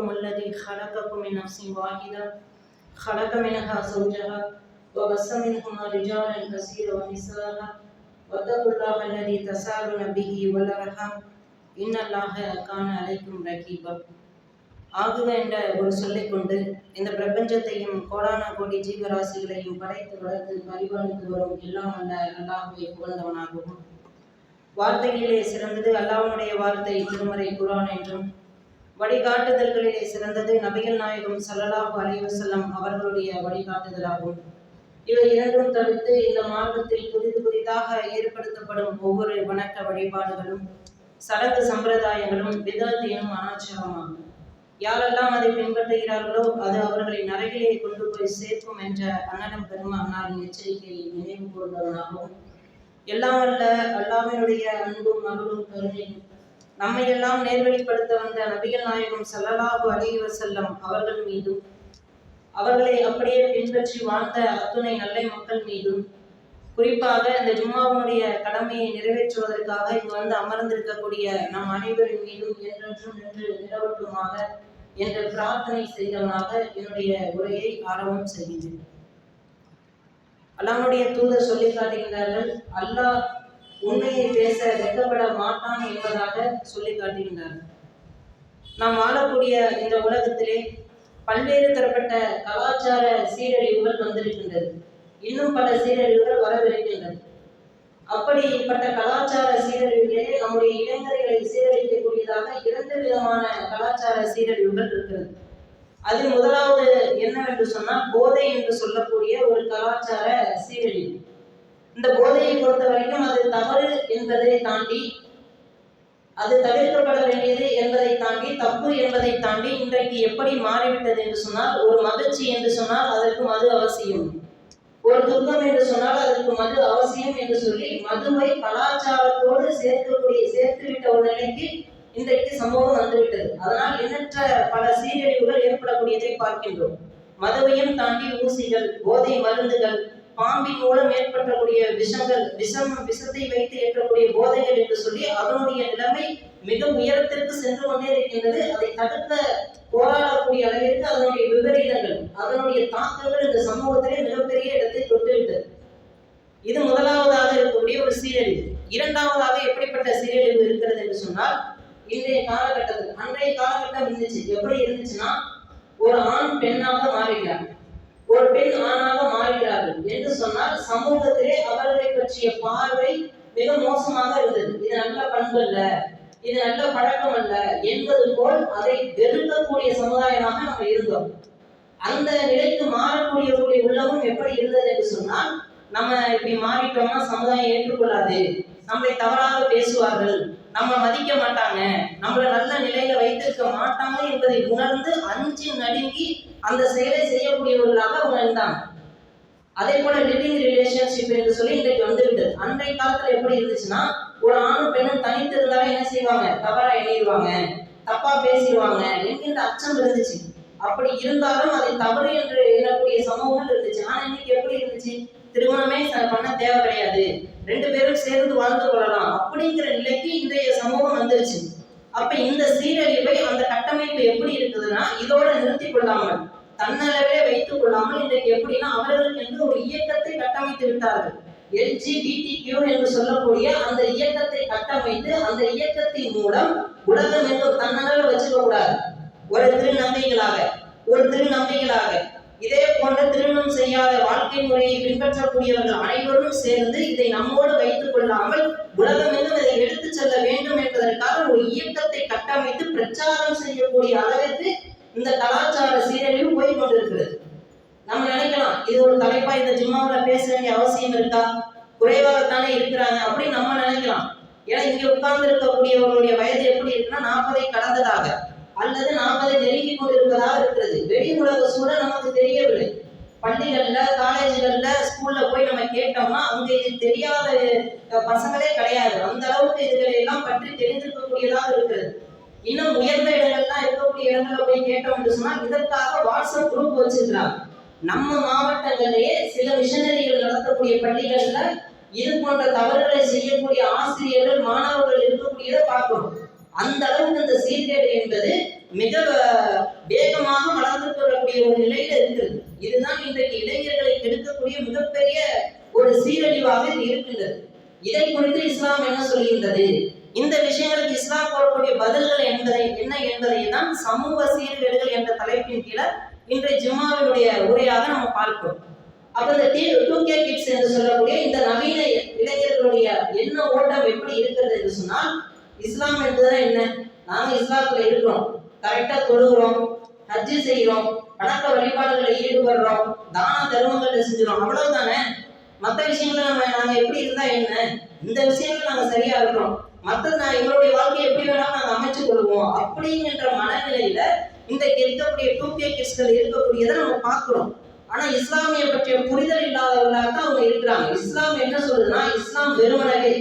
ربكم الذي خلقكم من نفس واحدة خلق منها زوجها وبث منهما رجالا كثيرا ونساء واتقوا الله الذي تساءلون به والأرحام إن الله كان عليكم رقيبا ஆகுக என்ற ஒரு சொல்லைக் கொண்டு இந்த பிரபஞ்சத்தையும் கோடான கோடி ஜீவராசிகளையும் படைத்து வளர்த்து பரிபாலித்து வரும் எல்லாம் அல்ல அல்லாஹுவை புகழ்ந்தவனாகவும் வார்த்தைகளிலே சிறந்தது அல்லாஹ்வுடைய வார்த்தை திருமறை குரான் என்றும் வழிகாட்டுதல்களிலே சிறந்தது நபிகள் நாயகம் சல்லலாஹு அலைஹி அவர்களுடைய வழிகாட்டுதலாகும். இவை இரண்டும் தவிர்த்து இந்த மார்க்கத்தில் புதிது புதிதாக ஏற்படுத்தப்படும் ஒவ்வொரு வணக்க வழிபாடுகளும் சடங்கு சம்பிரதாயங்களும் விதத் எனும் அனாச்சாரமாகும். யாரெல்லாம் அதை பின்பற்றுகிறார்களோ அது அவர்களை நரகிலே கொண்டு போய் சேர்க்கும் என்ற அன்னலம் பெருமானாரின் எச்சரிக்கையை நினைவு கூறுவதாகவும் எல்லாம் அல்ல அல்லாஹ்வினுடைய அன்பும் அருளும் கருணையும் நம்மை எல்லாம் நேர்வழிப்படுத்த வந்த நபிகள் நாயகம் சல்லலாஹு அலிவ செல்லம் அவர்கள் மீதும் அவர்களை அப்படியே பின்பற்றி வாழ்ந்த அத்துணை நல்லை மக்கள் மீதும் குறிப்பாக இந்த ஜும்மாவினுடைய கடமையை நிறைவேற்றுவதற்காக இங்கு வந்து அமர்ந்திருக்கக்கூடிய நம் அனைவரின் மீதும் என்றென்றும் நின்று நிலவட்டுமாக என்று பிரார்த்தனை செய்தவனாக என்னுடைய உரையை ஆரம்பம் செய்கின்றேன். அல்லாஹனுடைய தூதர் சொல்லி காட்டுகின்றார்கள் அல்லாஹ் உண்மையை பேச வெட்கப்பட மாட்டான் என்பதாக சொல்லி காட்டுகின்றார். நாம் வாழக்கூடிய இந்த உலகத்திலே பல்வேறு தரப்பட்ட கலாச்சார சீரழிவுகள் வந்திருக்கின்றது. இன்னும் பல சீரழிவுகள் வரவிருக்கின்றது. அப்படிப்பட்ட கலாச்சார சீரழிவுகளே நம்முடைய இளைஞர்களை சீரழிக்கக்கூடியதாக இரண்டு விதமான கலாச்சார சீரழிவுகள் இருக்கிறது. அதில் முதலாவது என்னவென்று சொன்னால் போதை என்று சொல்லக்கூடிய ஒரு கலாச்சார சீரழிவு. இந்த போதையை பொறுத்த வரைக்கும் அது தவறு என்பதை தாண்டி அது தவிர்க்கப்பட வேண்டியது என்பதை தாண்டி தப்பு என்பதை தாண்டி இன்றைக்கு எப்படி மாறிவிட்டது என்று சொன்னால் ஒரு மகிழ்ச்சி என்று சொன்னால் அதற்கு மது அவசியம். ஒரு துக்கம் என்று சொன்னால் அதற்கு மது அவசியம் என்று சொல்லி மதுவை கலாச்சாரத்தோடு சேர்க்கக்கூடிய சேர்த்துவிட்ட ஒரு நிலைக்கு இன்றைக்கு சமூகம் வந்துவிட்டது. அதனால் எண்ணற்ற பல சீரழிவுகள் ஏற்படக்கூடியதை பார்க்கின்றோம். மதுவையும் தாண்டி ஊசிகள் போதை மருந்துகள் பாம்பின் மூலம் ஏற்படக்கூடிய விஷங்கள் விஷம் விஷத்தை வைத்து ஏற்படக்கூடிய போதைகள் என்று சொல்லி அதனுடைய நிலைமை மிக உயரத்திற்கு சென்று கொண்டே இருக்கின்றது. அதை தடுக்க போராடக்கூடிய அளவிற்கு அதனுடைய விபரீதங்கள் அதனுடைய தாக்கங்கள் இந்த சமூகத்திலே மிகப்பெரிய இடத்தை தொட்டுவிட்டது. இது முதலாவதாக இருக்கக்கூடிய ஒரு சீரழிவு. இரண்டாவதாக எப்படிப்பட்ட சீரழிவு இருக்கிறது என்று சொன்னால் இன்றைய காலகட்டத்தில் அன்றைய காலகட்டம் இருந்துச்சு. எப்படி இருந்துச்சுன்னா ஒரு ஆண் பெண்ணாக மாறுகிறார் ஒரு பெண் ஆணாக மாறுகிறார்கள் என்று சொன்னால் சமூகத்திலே அவர்களை பற்றிய பார்வை மிக மோசமாக இருந்தது. இது நல்ல பண்பு அல்ல இது நல்ல பழக்கம் அல்ல என்பது போல் அதை வெறுக்கக்கூடிய சமுதாயமாக நம்ம இருந்தோம். அந்த நிலைக்கு மாறக்கூடிய உள்ளமும் எப்படி இருந்தது என்று சொன்னால் நம்ம இப்படி மாறிட்டோம்னா சமுதாயம் ஏற்றுக்கொள்ளாது. நம்மளை தவறாக பேசுவார்கள். நம்ம மதிக்க மாட்டாங்க. நம்மள நல்ல நிலையில வைத்திருக்க மாட்டாங்க என்பதை உணர்ந்து அஞ்சு நடுங்கி அந்த செயலை செய்யக்கூடியவர்களாக அவங்க இருந்தாங்க. அதே போல லிவிங் ரிலேஷன்ஷிப் என்று சொல்லி இன்றைக்கு வந்துவிட்டது அன்றைய காலத்துல எப்படி இருந்துச்சுன்னா ஒரு ஆணும் பெண்ணும் தனித்து இருந்தாலும் என்ன செய்வாங்க? தவறா எண்ணிடுவாங்க தப்பா பேசிடுவாங்க என்கின்ற அச்சம் இருந்துச்சு. அப்படி இருந்தாலும் அதை தவறு என்று எண்ணக்கூடிய சமூகம் இருந்துச்சு. ஆனா இன்னைக்கு எப்படி இருந்துச்சு? திருமணமே பண்ண தேவை கிடையாது. ரெண்டு பேரும் சேர்ந்து வாழ்ந்து கொள்ளலாம் அப்படிங்கிற நிலைக்கு இன்றைய சமூகம் வந்துருச்சு. அப்ப இந்த சீரழிவை அந்த கட்டமைப்பு எப்படி இருக்கு? இதோட நிறுத்தி கொள்ளாமல் தன்னளவே வைத்துக் கொள்ளாமல் இன்றைக்கு எப்படின்னா அவர்களுக்கு என்று ஒரு இயக்கத்தை கட்டமைத்து விட்டார்கள். எல்ஜிபிடிக்யூ என்று சொல்லக்கூடிய அந்த இயக்கத்தை கட்டமைத்து அந்த இயக்கத்தின் மூலம் உலகம் என்று தன்னளவு வச்சுக்க கூடாது. ஒரு திருநங்கைகளாக ஒரு திருநங்கைகளாக. இதே போன்ற திருமணம் செய்யாத வாழ்க்கை முறையை பின்பற்றக்கூடியவர்கள் அனைவரும் சேர்ந்து இதை நம்மோடு வைத்துக் கொள்ளாமல் உலகமெங்கும் இதை எடுத்துச் செல்ல வேண்டும் என்பதற்காக ஒரு இயக்கத்தை கட்டமைத்து பிரச்சாரம் செய்யக்கூடிய அளவிற்கு இந்த கலாச்சார சீரழிவு போய் கொண்டிருக்கிறது. நம்ம நினைக்கலாம் இது ஒரு தலைப்பா இந்த ஜிம்மாவில் பேச வேண்டிய அவசியம் இருக்கா? குறைவாகத்தானே இருக்கிறாங்க அப்படின்னு நம்ம நினைக்கலாம். ஏன்னா இங்க உட்கார்ந்து இருக்கக்கூடியவர்களுடைய வயது எப்படி இருக்குன்னா நாற்பதை கடந்ததாக அல்லது நாற்பதை நெருங்கி கொண்டிருப்பதாக இருக்கிறது. வெளி உலக சூழல் நமக்கு தெரியவில்லை. பள்ளிகள்ல காலேஜ்கள்ல ஸ்கூல்ல போய் நம்ம கேட்டோம்னா அங்க இது தெரியாத பசங்களே கிடையாது. அந்த அளவுக்கு இதுகளை எல்லாம் பற்றி தெரிந்திருக்கக்கூடியதாக இருக்கிறது. இன்னும் உயர்ந்த இடங்கள்லாம் இருக்கக்கூடிய இடங்களை போய் கேட்டோம் சொன்னா இதற்காக வாட்ஸ்அப் குரூப் வச்சிருக்கிறாங்க. நம்ம மாவட்டங்களிலேயே சில மிஷனரிகள் நடத்தக்கூடிய பள்ளிகள்ல இது போன்ற தவறுகளை செய்யக்கூடிய ஆசிரியர்கள் மாணவர்கள் இருக்கக்கூடியதை பார்க்கணும் அந்த அளவுக்கு இந்த சீர்கேடு என்பது மிக வேகமாக வளர்ந்து வரக்கூடிய ஒரு நிலையில இருக்கிறது இதுதான் இன்றைக்கு இளைஞர்களை கெடுக்கக்கூடிய மிகப்பெரிய ஒரு சீரழிவாக இருக்கின்றது. இதை குறித்து இஸ்லாம் என்ன சொல்கின்றது? இந்த விஷயங்களுக்கு இஸ்லாம் கூறக்கூடிய பதில்கள் என்பதை என்ன என்பதை தான் சமூக சீர்கேடுகள் என்ற தலைப்பின் கீழே இன்றைய ஜும்மாவினுடைய உரையாக நம்ம பார்க்கிறோம். அப்ப இந்த டூ கே கிட்ஸ் என்று சொல்லக்கூடிய இந்த நவீன இளைஞர்களுடைய என்ன ஓட்டம் எப்படி இருக்கிறது என்று சொன்னால் இஸ்லாம் என்பதுதான் என்ன? நாங்க இஸ்லாத்துல இருக்கிறோம். கரெக்டா தொழுகிறோம் ஹஜ்ஜு செய்கிறோம் பணக்க வழிபாடுகளை ஈடுபடுறோம் தான தர்மங்களை செஞ்சுறோம் அவ்வளவுதானே? மற்ற விஷயங்களை நம்ம நாங்க எப்படி இருந்தா என்ன? இந்த விஷயங்கள் நாங்க சரியா இருக்கிறோம் மற்ற நான் எங்களுடைய வாழ்க்கையை எப்படி வேணாலும் நாங்கள் அமைச்சு கொள்வோம். அப்படிங்கிற மனநிலையில இந்த இருக்கக்கூடிய டூ கே கிட்ஸ்கள் இருக்கக்கூடியதை நம்ம பார்க்கிறோம். ஆனா இஸ்லாமிய பற்றிய புரிதல் இல்லாதவர்களாக தான் அவங்க இருக்கிறாங்க. இஸ்லாம் என்ன சொல்லுதுன்னா இஸ்லாம் வெறுமனவே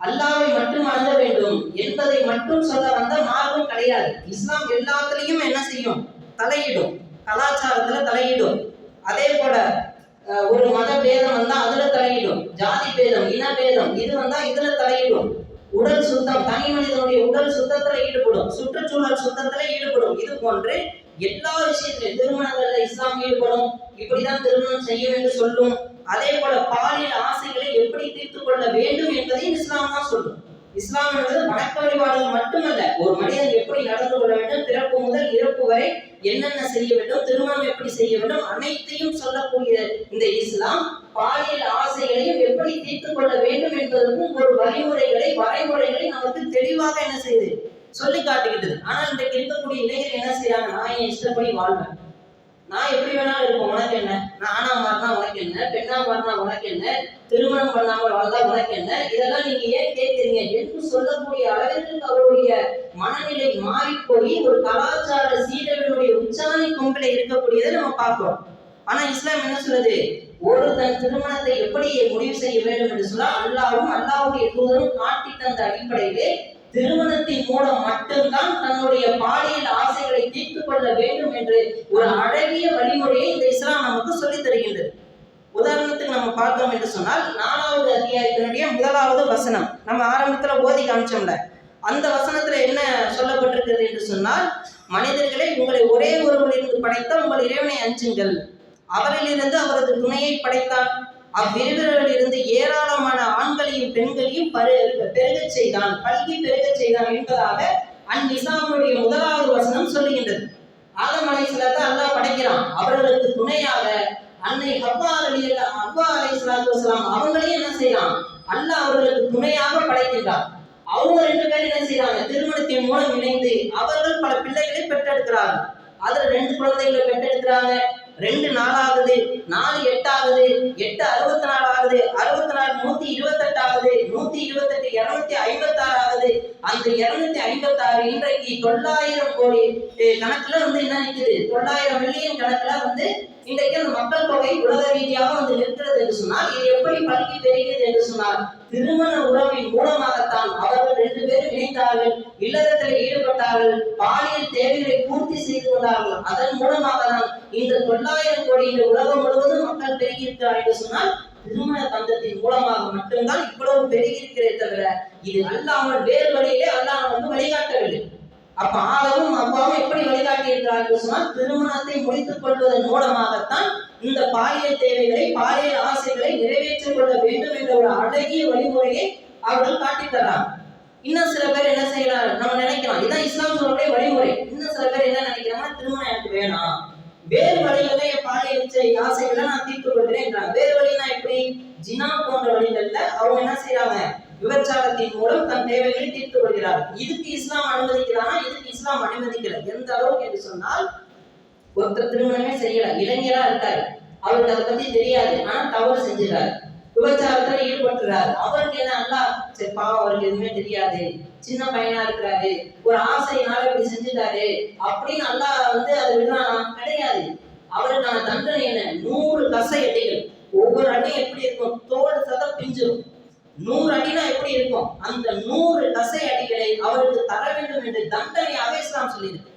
அல்லாவை மட்டும் அணுக வேண்டும் என்பதை மட்டும் சொல்ல வந்த மார்க்கம் கிடையாது. இஸ்லாம் எல்லாத்துலயும் என்ன செய்யும்? தலையிடும். கலாச்சாரத்துல தலையிடும். அதே போல ஒரு மத பேதம் வந்தா அதுல தலையிடும். ஜாதி பேதம் இன பேதம் இது வந்தா இதுல தலையிடும். உடல் சுத்தம் தனி மனிதனுடைய உடல் சுத்தத்துல ஈடுபடும் சுற்றுச்சூழல் சுத்தத்துல ஈடுபடும். இது போன்று எல்லா விஷயத்திலும் திருமணங்கள்ல இஸ்லாம் ஈடுபடும். இப்படிதான் திருமணம் செய்ய வேண்டும் சொல்லும். அதே போல பாலியல் ஆசைகளை எப்படி தீர்த்து கொள்ள வேண்டும் என்பதையும் இஸ்லாம் தான் சொல்லும். இஸ்லாம் என்பது வணக்க வழிபாடுகள் மட்டுமல்ல ஒரு மனிதன் எப்படி நடந்து கொள்ள வேண்டும் பிறப்பு முதல் இறப்பு வரை என்னென்ன செய்ய வேண்டும் திருமணம் எப்படி செய்ய வேண்டும் அனைத்தையும் சொல்லக்கூடிய இந்த இஸ்லாம் பாலியல் ஆசைகளையும் எப்படி தீர்த்து கொள்ள வேண்டும் என்பதற்கும் ஒரு வழிமுறைகளை வரைமுறைகளை நமக்கு தெளிவாக என்ன செய்யுது? சொல்லி காட்டுகின்றது. ஆனால் இன்றைக்கு இருக்கக்கூடிய இளைஞர் என்ன செய்யறாங்க நான் என் இஷ்டப்படி வாழ்வேன்? நான் எப்படி வேணாலும் இருப்பேன் உனக்கு என்ன? நானா மாறினா உனக்கு என்ன? பெண்ணா மாறினா உனக்கு என்ன? திருமணம் பண்ணாமல் வாழ்ந்தா உனக்கு என்ன? இதெல்லாம் நீங்க ஏன் கேட்குறீங்க என்று சொல்லக்கூடிய அளவிற்கு அவருடைய மனநிலை மாறி போய் ஒரு கலாச்சார சீடர்களுடைய உச்சாணி கொம்பில இருக்கக்கூடியதை நம்ம பார்க்கிறோம். ஆனா இஸ்லாம் என்ன சொல்லுது? ஒரு தன் திருமணத்தை எப்படி முடிவு செய்ய வேண்டும் என்று சொன்னால் அல்லாவும் அல்லாவுடைய தூதரும் காட்டி தந்த அடிப்படையிலே திருமணத்தின் மூலம் மட்டும்தான் தன்னுடைய பாலியல் ஆசை தீர்த்து வேண்டும் என்று ஒரு அழகிய வழிமுறையை இந்த இஸ்லாம் நமக்கு சொல்லித் தருகின்றது. உதாரணத்துக்கு நம்ம பார்த்தோம் என்று சொன்னால் நாலாவது அத்தியாயத்தினுடைய முதலாவது வசனம். நம்ம ஆரம்பத்துல ஓதி காமிச்சோம்ல. அந்த வசனத்துல என்ன சொல்லப்பட்டிருக்கிறது என்று சொன்னால் மனிதர்களை உங்களை ஒரே ஒருவரிலிருந்து படைத்த உங்கள் இறைவனை அஞ்சுங்கள். அவரிலிருந்து அவரது துணையை படைத்தான். அவ்விருவரிலிருந்து ஏராளமான ஆண்களையும் பெண்களையும் பெருகச் செய்தான். கல்வி பெருகச் செய்தான் என்பதாக அந்நிசாமுடைய முதலாவது வசனம் சொல்லுகின்றது. ஆதம் அலைஹிஸ்ஸலாத்தை அல்லாஹ் படைக்கிறான். அவர்களுக்கு துணையாக அன்னை ஹப்பா அலி அப்பா அலை சலாத்து வசலாம் அவங்களையும் என்ன செய்யறான்? அல்லாஹ் அவர்களுக்கு துணையாக படைக்கின்றார் அவங்க ரெண்டு பேரும் என்ன செய்யறாங்க? திருமணத்தின் மூலம் இணைந்து அவர்கள் பல பிள்ளைகளை பெற்றெடுக்கிறார்கள். அதுல ரெண்டு குழந்தைகளை பெற்றெடுக்கிறாங்க. ரெண்டு நாள் ஆகுது நாலு எட்டு ஆகுது எட்டு அறுபத்தி நாலு ஆகுது அறுபத்தி நாலு நூத்தி இருபத்தெட்டு ஆகுது நூத்தி இருபத்தெட்டு இருநூத்தி ஐம்பத்தாறு ஆகுது அந்த இருநூத்தி ஐம்பத்தாறு இன்றைக்கு தொள்ளாயிரம் கோடி கணக்குல வந்து என்ன நிற்குது தொள்ளாயிரம் மில்லியன் கணக்குல வந்து இன்றைக்கு அந்த மக்கள் தொகை உலக ரீதியாக வந்து நிற்கிறது என்று சொன்னால் இது எப்படி பல்கி பெறுகிறது என்று சொன்னால் திருமண உறவின் மூலமாகத்தான் அவர்கள் ரெண்டு பேரும் இணைந்தார்கள் இல்லறத்தில் ஈடுபட்டார்கள் பாலியல் தேவைகளை பூர்த்தி செய்து கொண்டார்கள். அதன் மூலமாக தான் இந்த தொள்ளாயிரம் கோடி இந்த உலகம் முழுவதும் மக்கள் பெருகியிருக்கிறார் என்று சொன்னால் திருமண பந்தத்தின் மூலமாக மட்டும்தான் இவ்வளவு பெருகியிருக்கிறே தவிர இது அல்லாமல் வேறு வழியிலே அல்லாமல் வந்து வழிகாட்டவில்லை. அப்ப ஆகவும் அப்பாவும் எப்படி வழிகாட்டி இருக்கிறார்கள் சொன்னால் திருமணத்தை முடித்துக் கொள்வதன் மூலமாகத்தான் இந்த பாலியல் தேவைகளை பாலியல் ஆசைகளை நிறைவேற்றிக் கொள்ள வேண்டும் என்ற ஒரு அழகிய வழிமுறையை அவர்கள் காட்டித்தரான் இன்னும் சில பேர் என்ன செய்யலாம்? நம்ம நினைக்கிறோம் இதான் இஸ்லாம் சொல்லக்கூடிய வழிமுறை. இன்னும் சில பேர் என்ன நினைக்கிறாங்கன்னா திருமணம் எனக்கு வேணாம். வேறு வழிகளில் என் பாலியல் ஆசைகளை நான் தீர்த்து கொள்கிறேன் வேறு வழினா எப்படி? ஜினா போன்ற வழிகள்ல அவங்க என்ன செய்யறாங்க விபச்சாரத்தின் மூலம் தன் தேவைகளை தீர்த்து கொள்கிறார் இதுக்கு இஸ்லாம் அனுமதிக்கிறானா இதுக்கு இஸ்லாம் அனுமதிக்கல. எந்த அளவுக்கு என்று சொன்னால் ஒருத்தர் திருமணமே செய்யல. இளைஞரா இருக்காரு. அவருக்கு அதை பத்தி தெரியாது. ஆனா தவறு செஞ்சுறாரு விபச்சாரத்துல ஈடுபட்டுறாரு. அவருக்கு என்ன சரி பாவம் அவருக்கு எதுவுமே தெரியாது. சின்ன பையனா இருக்கிறாரு. ஒரு ஆசையினால இப்படி செஞ்சுட்டாரு. அப்படின்னு அல்லாஹ் வந்து அதை விடுறானா? கிடையாது. அவருக்கான தண்டனை என்ன? நூறு கசை அடிகள். ஒவ்வொரு அடியும் எப்படி இருக்கும்? தோல் சத பிஞ்சிடும் நூறு அடினா எப்படி இருக்கும்? அந்த நூறு கசை அடிகளை அவருக்கு தர வேண்டும் என்று தண்டனையாகவே இஸ்லாம் சொல்லியிருக்கு.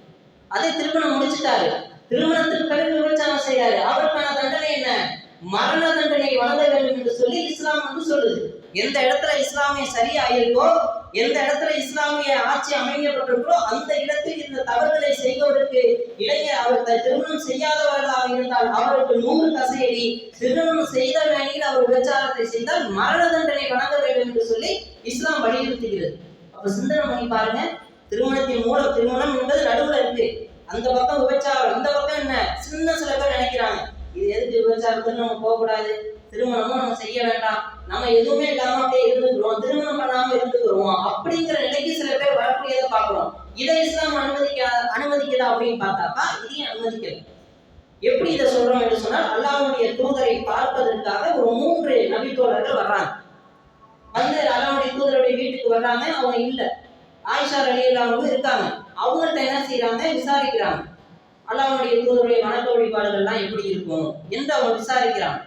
அதை திருமணம் முடிச்சிட்டாரு. திருமணத்திற்கு பிறகு விபச்சாரம் செய்யாரு அவருக்கான தண்டனை என்ன? மரண தண்டனை வழங்க வேண்டும் என்று சொல்லி இஸ்லாம் வந்து சொல்லுது. எந்த இடத்துல இஸ்லாமிய சரியா இருக்கோ எந்த இடத்துல இஸ்லாமிய ஆட்சி அமைக்கப்பட்டிருக்கோ அந்த இடத்தில் இந்த தவறுகளை செய்தவருக்கு இளைஞர் அவர் த- திருமணம் செய்யாதவர்களாக இருந்தால் அவருக்கு நூறு கசையடி திருமணம் செய்த வேளையில் அவர் விபச்சாரத்தை செய்தால் மரண தண்டனை வழங்க வேண்டும் என்று சொல்லி இஸ்லாம் வலியுறுத்துகிறது. அப்ப சிந்தனை பண்ணி பாருங்க. திருமணத்தின் மூலம் திருமணம் என்பது நடுவில் இருக்கு. அந்த பக்கம் விபச்சாரம் இந்த பக்கம் என்ன? சின்ன சில பேர் நினைக்கிறாங்க இது எதுக்கு விபச்சாரத்துக்கு நம்ம போகக்கூடாது? திருமணமும் நம்ம செய்ய வேண்டாம். நம்ம எதுவுமே இல்லாம அப்படியே இருந்துக்கிறோம் திருமணம் பண்ணாம இருந்துக்கிறோம் அப்படிங்கிற நிலைக்கு சில பேர் வரக்கூடியதை பார்க்கிறோம். இதை இஸ்லாம் அனுமதிக்க அனுமதிக்கதா அப்படின்னு பார்த்தாக்கா இதையும் அனுமதிக்கல. எப்படி இதை சொல்றோம் என்று சொன்னால் அல்லாவுடைய தூதரை பார்ப்பதற்காக ஒரு மூன்று நபித்தோழர்கள் வர்றாங்க. வந்து அல்லாவுடைய தூதருடைய வீட்டுக்கு வர்றாங்க. அவங்க இல்லை. ஆயிஷா ரலியல்லாவும் இருக்காங்க. அவங்கள்ட்ட என்ன செய்யறாங்க விசாரிக்கிறாங்க. அல்லாவுடைய தூதருடைய வணக்க வழிபாடுகள்லாம் எப்படி இருக்கும் என்று அவங்க விசாரிக்கிறாங்க.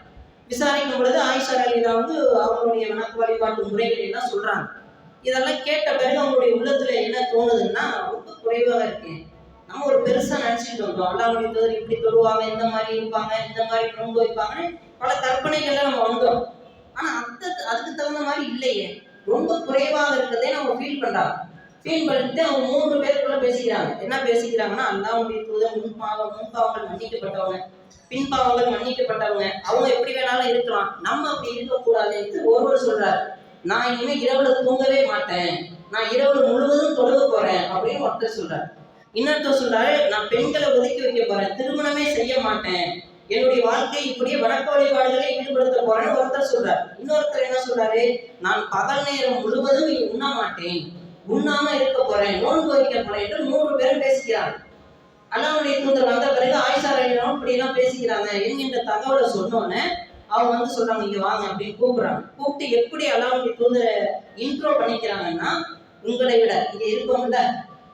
விசாரிக்கும் பொழுது ஆயிஷா ரலியல்லாஹு வந்து அவங்களுடைய வணக்க வழிபாட்டு முறைகள் எல்லாம் சொல்றாங்க. இதெல்லாம் கேட்ட பிறகு அவங்களுடைய உள்ளத்துல என்ன தோணுதுன்னா ரொம்ப குறைவாக இருக்கு. நம்ம ஒரு பெருசா நினைச்சிட்டு வந்தோம் அல்லாவுடைய தூதர் இப்படி தொழுவாங்க இந்த மாதிரி இருப்பாங்க இந்த மாதிரி நோன்பு வைப்பாங்கன்னு பல கற்பனைகள்ல நம்ம வந்தோம். ஆனா அந்த அதுக்கு தகுந்த மாதிரி இல்லையே. ரொம்ப குறைவாக இருக்கிறதே நம்ம ஃபீல் பண்றாங்க ஃபீல் பண்ணிட்டு அவங்க மூன்று பேருக்குள்ள பேசிக்கிறாங்க. என்ன பேசிக்கிறாங்கன்னா அந்த தூதர் முன் முன்பாவங்கள் மன்னிக்கப்பட்டவங்க. பின்பாவங்கள் மன்னிக்கப்பட்டவங்க. அவங்க எப்படி வேணாலும் இருக்கலாம். நம்ம அப்படி இருக்கக்கூடாதுன்னு ஒருவர் சொல்றாரு. நான் இனிமே இரவுல தூங்கவே மாட்டேன். நான் இரவு முழுவதும் தொழுக போறேன் அப்படின்னு ஒருத்தர் சொல்றாரு. இன்னொருத்தர் சொல்றாரு நான் பெண்களை ஒதுக்கி வைக்க போறேன். திருமணமே செய்ய மாட்டேன். என்னுடைய வாழ்க்கை இப்படியே வணக்க வழிபாடுகளை ஈடுபடுத்த போறேன்னு ஒருத்தர் சொல்றாரு. இன்னொருத்தர் என்ன சொல்றாரு? நான் பகல் நேரம் முழுவதும் உண்ண மாட்டேன். உண்ணாம இருக்க போறேன். நோன்பு வைக்க போறேன் என்று மூன்று பேரும் பேசிக்கிறாங்க அண்ணாமலை தூதர் வந்த பிறகு ஆயிஷா ரயிலும் இப்படி எல்லாம் பேசிக்கிறாங்க என்கின்ற தகவலை சொன்னோன்னே அவங்க வந்து சொல்றாங்க இங்க வாங்க அப்படின்னு கூப்பிடுறாங்க. கூப்பிட்டு எப்படி அல்லாவுடைய தூதரை இன்ட்ரோ பண்ணிக்கிறாங்கன்னா உங்களை விட இங்க இருக்கோம்ல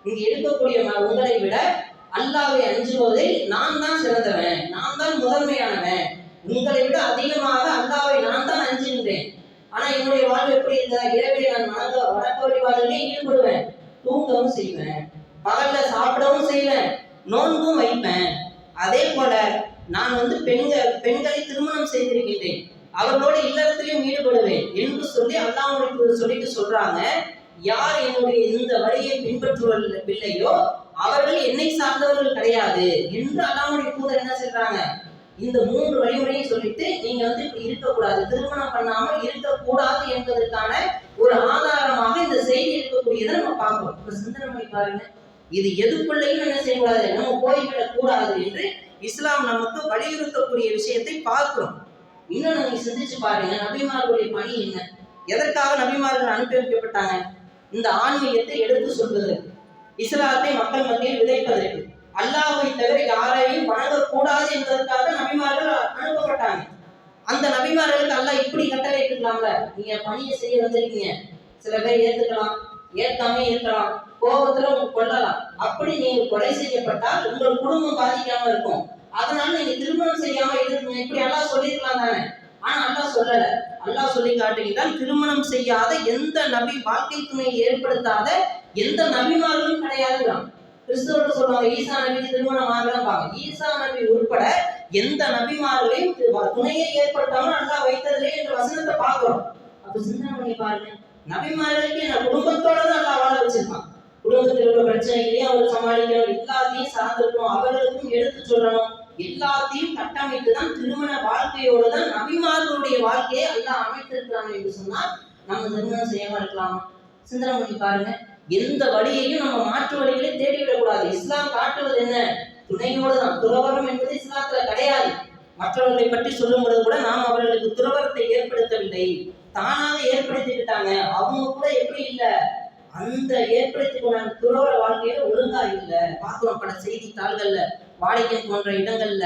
இங்க இருக்கக்கூடிய உங்களை விட அல்லாவை அஞ்சுவதில் நான் தான் சிறந்தவன் நான் தான் முதன்மையானவன். உங்களை விட அதிகமாக அல்லாவை நான் தான் அஞ்சுகின்றேன். ஆனா என்னுடைய வாழ்வு எப்படி இருந்தா? இரவிலே நான் வணக்க வணக்க வழிபாடுகளே ஈடுபடுவேன். தூங்கவும் செய்வேன். பகல்ல சாப்பிடவும் செய்வேன். நோன்பும் வைப்பேன். அதே போல நான் வந்து பெண்கள் பெண்களை திருமணம் செய்திருக்கின்றேன். அவர்களோடு இல்லறத்திலையும் ஈடுபடுவேன் என்று சொல்லி அல்லாஹ்வுடைய சொல்லிட்டு சொல்றாங்க. யார் என்னுடைய இந்த வழியை பின்பற்றுவதில்லையோ அவர்கள் என்னை சார்ந்தவர்கள் கிடையாது என்று அல்லாஹ்வுடைய தூதர் என்ன செய்றாங்க இந்த மூன்று வழிமுறையும் சொல்லிட்டு நீங்க வந்து இப்படி இருக்கக்கூடாது. திருமணம் பண்ணாமல் இருக்கக்கூடாது என்பதற்கான ஒரு ஆதாரமாக இந்த செய்தி இருக்கக்கூடியதை நம்ம பார்க்கிறோம் இப்ப சிந்தனை பண்ணி பாருங்க. இது எதுக்குள்ளேயும் என்ன செய்யக்கூடாது? நம்ம போய்விடக் கூடாது என்று இஸ்லாம் நமக்கு வலியுறுத்தக்கூடிய விஷயத்தை பார்க்கிறோம். இன்னும் நீங்க சிந்திச்சு பாருங்க நபிமார்களுடைய பணி என்ன? எதற்காக நபிமார்கள் அனுப்பி வைக்கப்பட்டாங்க? இந்த ஆன்மீகத்தை எடுத்து சொல்வதற்கு இஸ்லாத்தை மக்கள் மத்தியில் விதைப்பதற்கு. அல்லாஹ்வை தவிர யாரையும் வணங்கக்கூடாது என்பதற்காக நபிமார்கள் அனுப்பப்பட்டாங்க. அந்த நபிமார்களுக்கு அல்லாஹ் இப்படி கட்டளை இருக்கலாம்ல நீங்க பணியை செய்ய வந்திருக்கீங்க. சில பேர் ஏத்துக்கலாம் ஏற்காம இருக்கலாம் கோபத்துல உங்க கொள்ளலாம் அப்படி நீங்க கொலை செய்யப்பட்டால் உங்கள் குடும்பம் பாதிக்காம இருக்கும். அதனால நீங்க திருமணம் செய்யாம இருக்கணும் இப்படி எல்லாம் சொல்லிருக்கலாம் தானே. ஆனா அல்லாஹ் சொல்லல. அல்லாஹ் சொல்லி காட்டுகிறான் திருமணம் செய்யாத எந்த நபி வாழ்க்கை துணையை ஏற்படுத்தாத எந்த நபிமார்களும் கிடையாதுதான் கிறிஸ்தவர்கள் சொல்லுவாங்க ஈசா நபிக்கு திருமணம் ஆகலாம் ஈசா நபி உட்பட எந்த நபிமார்களையும் துணையை ஏற்படுத்தாமல் நல்லா வைத்ததில்லை என்ற வசனத்தை பார்க்கிறோம். அப்ப சிந்தனை பண்ணி பாருங்க. நபிமார்களுக்கு என் குடும்பத்தோட தான் நல்லா வாழ வச்சிருக்கான் குடும்பத்தில் உள்ள பிரச்சனைகளையும் அவர் சமாளிக்கணும். எல்லாத்தையும் சார்ந்திருக்கணும். அவர்களுக்கும் எடுத்து சொல்லணும். எல்லாத்தையும் கட்டமைத்து தான் திருமண வாழ்க்கையோடு தான் நபிமார்களுடைய வாழ்க்கையை எல்லாம் அமைத்திருக்கிறாங்க என்று சொன்னால் நம்ம திருமணம் செய்யாம இருக்கலாம். சிந்தனை பண்ணி பாருங்க. எந்த வழியையும் நம்ம மாற்று வழிகளை தேடிவிடக்கூடாது. இஸ்லாம் காட்டுவது என்ன? துணையோடு தான் துறவரம் என்பது இஸ்லாத்துல கிடையாது. மற்றவர்களை பற்றி சொல்லும் பொழுது கூட நாம் அவர்களுக்கு துறவரத்தை ஏற்படுத்தவில்லை. தானாக ஏற்படுத்திக்கிட்டாங்க அவங்க கூட எப்படி இல்லை? அந்த ஏற்படுத்தி கொண்ட துறவர வாழ்க்கையில ஒழுங்கா இல்லை. பார்க்கிறோம் பல செய்தித்தாள்கள்ல வாடகை போன்ற இடங்கள்ல.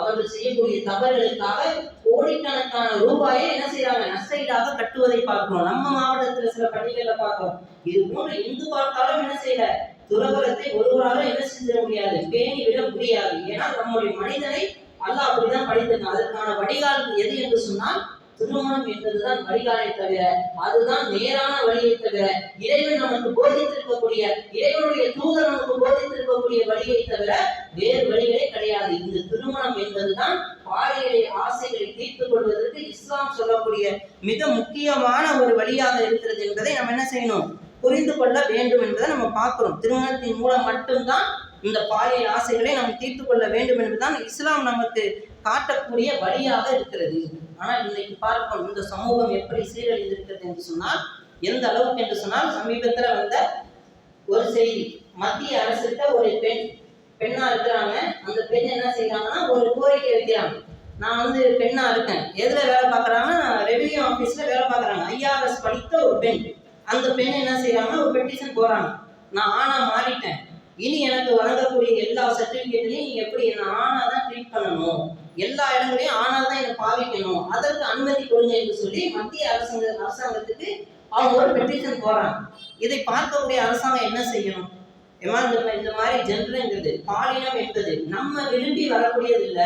அவர்கள் செய்யக்கூடிய தவறுகளுக்காக கோடிக்கணக்கான ரூபாயை என்ன செய்யறாங்க நஷ்டஈடாக கட்டுவதை பார்க்கிறோம். நம்ம மாவட்டத்துல சில பள்ளிகள்ல பார்க்கிறோம். இது போன்று எங்கு பார்த்தாலும் என்ன செய்யல? துறவரத்தை ஒருவராலும் என்ன செஞ்சிட முடியாது. பேணி விட முடியாது. ஏன்னா நம்முடைய மனிதனை அல்லாஹ் அப்படிதான் படித்திருக்கான். அதற்கான வடிகால் எது என்று சொன்னால் திருமணம் என்பதுதான் வழிகாலை தவிர அதுதான் நேரான வழியை தவிர இறைவன் நமக்கு போதித்திருக்கக்கூடிய இறைவனுடைய தூதர் நமக்கு போதித்திருக்கக்கூடிய வழியை தவிர வேறு வழிகளே கிடையாது. இந்த திருமணம் என்பதுதான் பாலியலை ஆசைகளை தீர்த்துக் கொள்வதற்கு இஸ்லாம் சொல்லக்கூடிய மிக முக்கியமான ஒரு வழியாக இருக்கிறது என்பதை நம்ம என்ன செய்யணும்? புரிந்து கொள்ள வேண்டும் என்பதை நம்ம பார்க்கிறோம். திருமணத்தின் மூலம் மட்டும்தான் இந்த பாலியல் ஆசைகளை நாம் தீர்த்து கொள்ள வேண்டும் என்பதுதான் இஸ்லாம் நமக்கு காட்டக்கூடிய வழியாக இருக்கிறது. ஆனால் இன்னைக்கு பார்ப்போம் இந்த சமூகம் எப்படி சீரழிந்திருக்கிறது என்று சொன்னால் எந்த அளவுக்கு என்று சொன்னால் சமீபத்தில் வந்த ஒரு செய்தி. மத்திய அரசுகிட்ட ஒரு பெண் பெண்ணா இருக்கிறாங்க. அந்த பெண் என்ன செய்யறாங்கன்னா ஒரு கோரிக்கை வைக்கிறாங்க. நான் வந்து பெண்ணா இருக்கேன். எதுல வேலை பார்க்கறாங்கன்னா ரெவென்யூ ஆபீஸ்ல வேலை பார்க்குறாங்க. ஐஆர்எஸ் படித்த ஒரு பெண். அந்த பெண் என்ன செய்யறாங்கன்னா ஒரு பெட்டிஷன் போறாங்க நான் ஆணா மாறிட்டேன். இனி எனக்கு வழங்கக்கூடிய எல்லா சர்டிபிகேட்லையும் எப்படி என்ன ஆணா தான் ட்ரீட் பண்ணணும்? எல்லா இடங்களையும் ஆனால் தான் இதை பாவிக்கணும். அதற்கு அனுமதி கொடுங்க என்று சொல்லி மத்திய அரசாங்க அரசாங்கத்துக்கு அவங்க ஒரு பெட்டிஷன் போறாங்க இதை பார்க்கக்கூடிய அரசாங்கம் என்ன செய்யணும்? ஏமா இந்த மாதிரி ஜென்டருங்கிறது பாலினம் என்பது நம்ம விரும்பி வரக்கூடியது இல்ல.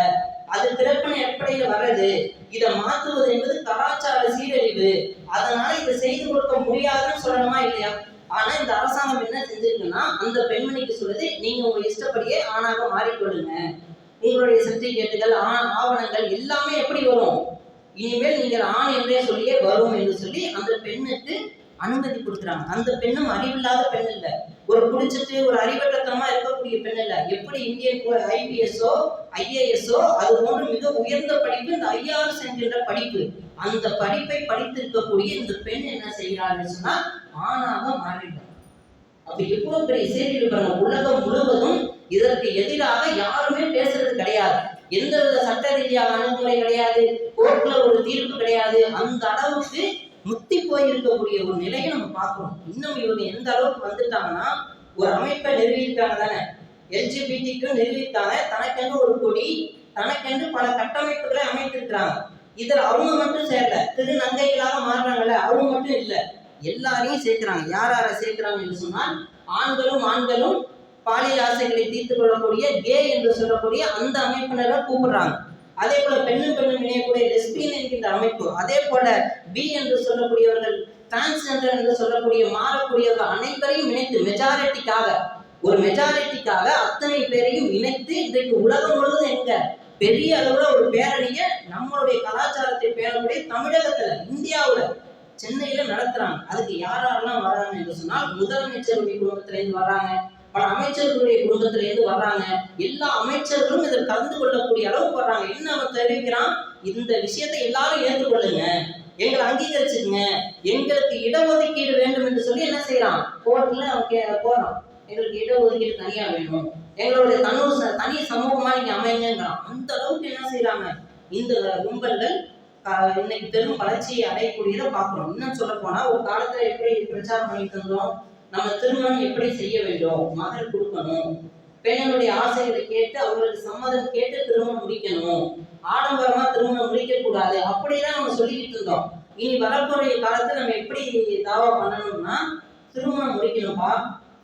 அது பிறப்பின அடிப்படையில் வர்றது. இதை மாற்றுவது என்பது கலாச்சார சீரழிவு. அதனால இதை செய்து கொடுக்க முடியாதுன்னு சொல்லணுமா இல்லையா? ஆனா இந்த அரசாங்கம் என்ன செஞ்சிருக்குன்னா அந்த பெண்மணிக்கு சொல்லுது நீங்க உங்க இஷ்டப்படியே ஆணாக மாறிக்கொள்ளுங்க. உங்களுடைய சர்டிபிகேட்டுகள் ஆவணங்கள் எல்லாமே எப்படி வரும்? இனிமேல் நீங்கள் ஆண் என்றே சொல்லியே வரும் என்று சொல்லி அந்த பெண்ணுக்கு அனுமதி கொடுக்குறாங்க. அந்த பெண்ணும் அறிவில்லாத பெண் இல்லை. ஒரு குடிச்சிட்டு ஒரு அறிவற்றத்தனமா இருக்கக்கூடிய பெண் இல்லை. எப்படி இந்தியன் ஐபிஎஸ்ஓ ஐஏஎஸ்ஓ அது போன்று மிக உயர்ந்த படிப்பு இந்த ஐஆர்எஸ் என்கின்ற படிப்பு அந்த படிப்பை படித்திருக்கக்கூடிய இந்த பெண் என்ன செய்கிறாள்னு சொன்னா ஆணாக மாறிடுறாங்க அப்ப எவ்வளவு பெரிய செய்தி இருக்கிறாங்க உலகம் முழுவதும் இதற்கு எதிராக யாருமே பேசுறது கிடையாது. எந்த வித சட்ட ரீதியாக அணுகுமுறை கிடையாது. கோர்ட்ல ஒரு தீர்ப்பு கிடையாது. அந்த அளவுக்கு முத்தி போயிருக்கக்கூடிய ஒரு நிலையை நம்ம பார்க்கிறோம் இன்னும் இவங்க எந்த அளவுக்கு வந்துட்டாங்கன்னா ஒரு அமைப்பை நிறுவியிருக்காங்க தானே. எல்ஜிபிடிக்கும் நிறுவிட்டாங்க தனக்கென்று ஒரு கொடி தனக்கென்று பல கட்டமைப்புகளை அமைத்திருக்கிறாங்க. இதுல அவங்க மட்டும் சேரல. திரு நங்கைகளாக மாறுறாங்கல்ல. அவங்க மட்டும் இல்ல. எல்லாரையும் சேர்க்கிறாங்க. யார் யாரை சேர்க்கிறாங்கன்னு சொன்னால் ஆண்களும் ஆண்களும் பாலியல் ஆசைகளை தீர்த்து கொள்ளக்கூடிய கே என்று சொல்லக்கூடிய அந்த அமைப்பினரை கூப்பிடுறாங்க. அதே போல பெண்ணும் பெண்ணும் இணையக்கூடிய லெஸ்பியன் என்கின்ற அமைப்பு அதே போல பி என்று சொல்லக்கூடியவர்கள் டிரான்ஸ்ஜெண்டர் என்று சொல்லக்கூடிய மாறக்கூடியவர்கள் அனைவரையும் இணைத்து மெஜாரிட்டிக்காக ஒரு மெஜாரிட்டிக்காக அத்தனை பேரையும் இணைத்து இன்றைக்கு உலகம் முழுவதும் எங்க பெரிய அளவுல ஒரு பேரணிய நம்மளுடைய கலாச்சாரத்தை பேரக்கூடிய தமிழகத்துல இந்தியாவுல சென்னையில நடத்துறாங்க. அதுக்கு யார் யாரெல்லாம் வராங்க என்று சொன்னால் முதலமைச்சருடைய குடும்பத்திலேருந்து வராங்க. பல அமைச்சர்களுடைய குடும்பத்துல இருந்து வர்றாங்க. எல்லா அமைச்சர்களும் இதில் கலந்து கொள்ளக்கூடிய அளவுக்கு வர்றாங்க. என்ன அவன் தெரிவிக்கிறான்? இந்த விஷயத்தை எல்லாரும் ஏற்றுக்கொள்ளுங்க. எங்களை அங்கீகரிச்சுங்க எங்களுக்கு இடஒதுக்கீடு வேண்டும் என்று சொல்லி என்ன செய்யறான்? கோர்ட்ல அவன் போறான் எங்களுக்கு இடஒதுக்கீடு தனியா வேணும். எங்களுடைய தனு தனி சமூகமா நீங்க அமைங்கிறான் அந்த அளவுக்கு என்ன செய்யறாங்க? இந்த கும்பல்கள் இன்னைக்கு பெரும் வளர்ச்சியை அடையக்கூடியதை பார்க்கிறோம். இன்னும் சொல்ல போனா ஒரு காலத்துல எப்படி பிரச்சாரம் பண்ணிட்டு இருந்தோம்? நம்ம திருமணம் எப்படி செய்ய வேண்டும் மகள் கொடுக்கணும் பெண்களுடைய ஆசைகளை கேட்டு அவங்களுக்கு சம்மதம் கேட்டு திருமணம் முடிக்கணும் ஆடம்பரமா திருமணம் முடிக்க கூடாது அப்படிதான் நம்ம சொல்லிக்கிட்டு இருந்தோம். இனி வரக்கூடிய காலத்துல நம்ம எப்படி தாவா பண்ணணும்னா திருமணம் முடிக்கணும்பா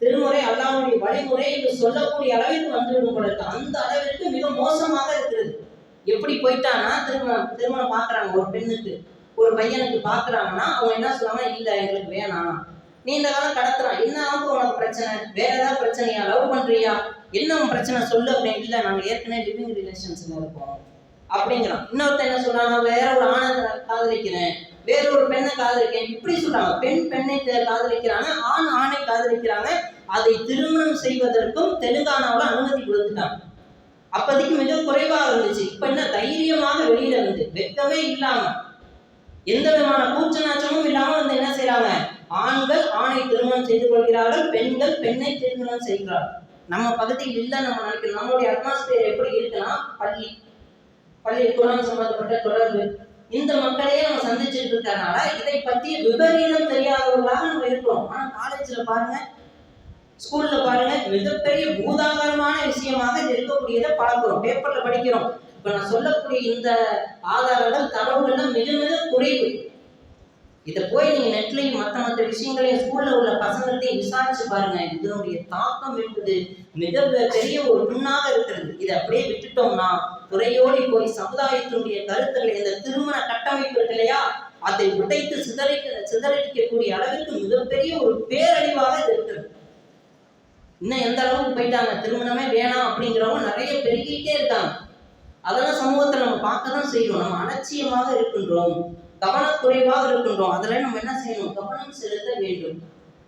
திருமுறை அல்லாவுடைய வழிமுறை என்று சொல்லக்கூடிய அளவிற்கு வந்துவிடும் போல இருக்கு. அந்த அளவிற்கு மிக மோசமாக இருக்கிறது. எப்படி போயிட்டான்னா திருமணம் திருமணம் பாக்குறாங்க ஒரு பெண்ணுக்கு. ஒரு பையனுக்கு பாக்குறாங்கன்னா அவங்க என்ன சொல்லுவாங்க இல்ல எங்களுக்கு வேணாம். நீ இந்த காலம் கடத்துறான் என்ன ஆகும் உனக்கு பிரச்சனை? வேற ஏதாவது பிரச்சனையா? லவ் பண்றியா? என்ன உன் பிரச்சனை? சொல்லு அப்படின்னு இல்ல நாங்க ஏற்கனவே லிவிங் ரிலேஷன்ஸ்ல இருக்கோம். அப்படிங்கிறான். இன்னொருத்தன் என்ன சொல்றாங்க வேற ஒரு ஆணை காதலிக்கிறேன். வேற ஒரு பெண்ணை காதலிக்கிறேன். இப்படி சொல்றாங்க. பெண் பெண்ணை காதலிக்கிறாங்க ஆண் ஆணை காதலிக்கிறாங்க. அதை திருமணம் செய்வதற்கும் தெலுங்கானாவில் அனுமதி கொடுத்துட்டாங்க. அப்போதைக்கு மிக குறைவாக இருந்துச்சு. இப்ப என்ன? தைரியமாக வெளியில இருந்து. வெட்கமே இல்லாம. எந்த விதமான கூச்ச நாச்சமும் இல்லாம வந்து என்ன செய்யறாங்க ஆண்கள் ஆணை திருமணம் செய்து கொள்கிறார்கள் பெண்கள் பெண்ணை திருமணம் செய்கிறார்கள் நம்ம பகுதியில் இல்லை நம்ம நினைக்கிறோம். நம்மளுடைய அட்மாஸ்பியர் எப்படி இருக்குன்னா பள்ளி. பள்ளி குரான் சம்பந்தப்பட்ட தொடர்பு. இந்த மக்களையே நம்ம சந்திச்சுட்டு இருக்கனால இதை பத்தி விபரீதம் தெரியாதவர்களாக நம்ம இருக்கிறோம் ஆனா காலேஜ்ல பாருங்க ஸ்கூல்ல பாருங்க மிகப்பெரிய பூதாகரமான விஷயமாக இது இருக்கக்கூடியதை பார்க்கிறோம். பேப்பர்ல படிக்கிறோம். இப்ப நான் சொல்லக்கூடிய இந்த ஆதாரங்கள் தரவுகள்லாம் மிக மிக குறைவு. இதை போய் நீங்க நெட்லையும் மத்த மத்த விஷயங்களையும் ஸ்கூல்ல உள்ள பசங்களையும் விசாரிச்சு பாருங்க. இதனுடைய தாக்கம் என்பது மிக பெரிய ஒரு புண்ணாக இருக்கிறது. இதை அப்படியே விட்டுட்டோம்னா துறையோடி போய் சமுதாயத்தினுடைய கருத்துக்களை இந்த திருமண கட்டமைப்பு இருக்கு இல்லையா? அதை உடைத்து சிதறிக்க சிதறடிக்கக்கூடிய அளவிற்கு மிகப்பெரிய ஒரு பேரழிவாக இது இருக்கிறது. இன்னும் எந்த அளவுக்கு போயிட்டாங்க? திருமணமே வேணாம் அப்படிங்கிறவங்க நிறைய பெருகிட்டே இருக்காங்க. அதெல்லாம் சமூகத்தை நம்ம பார்க்க தான் நம்ம அலட்சியமாக இருக்கின்றோம். கவனக்குறைவாக இருக்கின்றோம். அதில் நம்ம என்ன செய்யணும்? கவனம் செலுத்த வேண்டும்.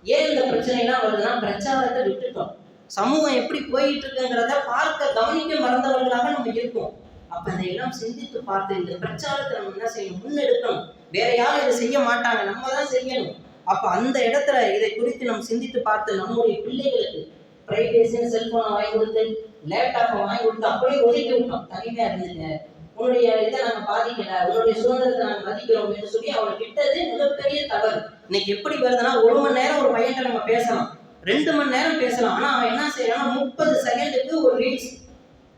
ஏன் இந்த பிரச்சனைலாம் வருதுன்னா பிரச்சாரத்தை விட்டுட்டோம். சமூகம் எப்படி போயிட்டு இருக்குங்கிறத பார்க்க கவனிக்க மறந்தவர்களாக நம்ம இருக்கோம். அப்ப அதையெல்லாம் சிந்தித்து பார்த்து இந்த பிரச்சாரத்தை நம்ம என்ன செய்யணும்? முன்னெடுக்கணும். வேற யாரும் இதை செய்ய மாட்டாங்க. நம்ம தான் செய்யணும். அப்ப அந்த இடத்துல இதை குறித்து நம்ம சிந்தித்து பார்த்து நம்முடைய பிள்ளைகளுக்கு பிரைவேசின்னு செல்போனை வாங்கி கொடுத்து லேப்டாப்பை வாங்கி கொடுத்து அப்படியே ஒதுக்கி விட்டோம். தனிமையா இருந்துங்க. உன்னுடைய இதை நாங்க பாதிக்கல உன்னுடைய சுதந்திரத்தை நாங்க மதிக்கிறோம் அப்படின்னு சொல்லி அவளை விட்டது மிகப்பெரிய தவறு. இன்னைக்கு எப்படி வருதுன்னா ஒரு மணி நேரம் ஒரு பையன்கிட்ட நம்ம பேசலாம். ரெண்டு மணி நேரம் பேசலாம். ஆனா அவன் என்ன செய்யறான் முப்பது செகண்டுக்கு ஒரு ரீல்ஸ்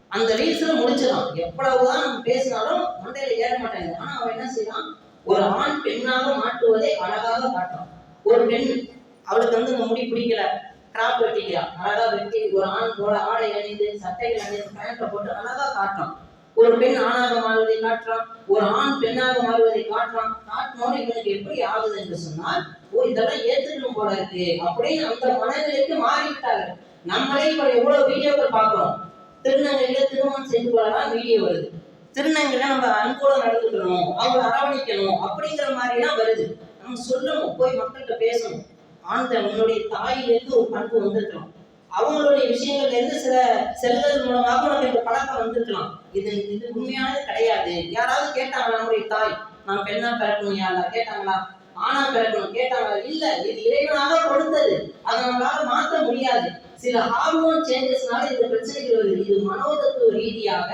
அந்த ரீல்ஸ்ல முடிச்சிடலாம். எவ்வளவுதான் நம்ம பேசினாலும் மண்டையில ஏற மாட்டேங்குது. ஆனா அவன் என்ன செய்யறான் ஒரு ஆண் பெண்ணாக மாட்டுவதை அழகாக காட்டும் ஒரு பெண் அவளுக்கு வந்து இந்த முடி பிடிக்கல. கிராப் வெட்டிக்கிறான் அழகா வெட்டி ஒரு ஆண் போல ஆடை அணிந்து சட்டைகள் அணிந்து பேண்ட்டை போட்டு அழகா காட்டும் ஒரு பெண் ஆணாக மாறுவதை காட்டுறான் ஒரு ஆண் பெண்ணாக மாறுவதை காட்டுறான். காட்டினோட இவனுக்கு எப்படி ஆகுது என்று சொன்னால் ஓ இதெல்லாம் ஏத்துக்கணும் போல இருக்கு அப்படின்னு அந்த மனநிலைக்கு மாறிவிட்டாங்க நம்மளே இப்ப எவ்வளவு வீடியோக்கள் பார்க்கிறோம். திருநங்கையில திருமணம் செய்து கொள்ளலாம் வீடியோ வருது. திருநங்கையில நம்ம அன்போட நடந்துக்கணும் அவங்களை அரவணைக்கணும் அப்படிங்கிற மாதிரி எல்லாம் வருது. நம்ம சொல்லணும் போய் மக்கள்கிட்ட பேசணும். ஆண்கள் உன்னுடைய தாயிலிருந்து ஒரு பண்பு வந்திருக்கலாம். அவங்களுடைய விஷயங்கள்ல இருந்து சில செல்கள் மூலமாக நம்ம இந்த பழக்கம் வந்திருக்கலாம். இது இது உண்மையானது கிடையாது. யாராவது கேட்டாங்களா நம்முடைய தாய் நாம் பெண்ணா பிறக்கணும் யாரா கேட்டாங்களா ஆணா பிறக்கணும்? கேட்டாங்களா இல்ல இது இறைவனாக கொடுத்தது. அதை நம்மளால மாற்ற முடியாது. சில ஹார்மோன் சேஞ்சஸ்னால இந்த பிரச்சனைகள் வருது. இது மனோதத்துவ ரீதியாக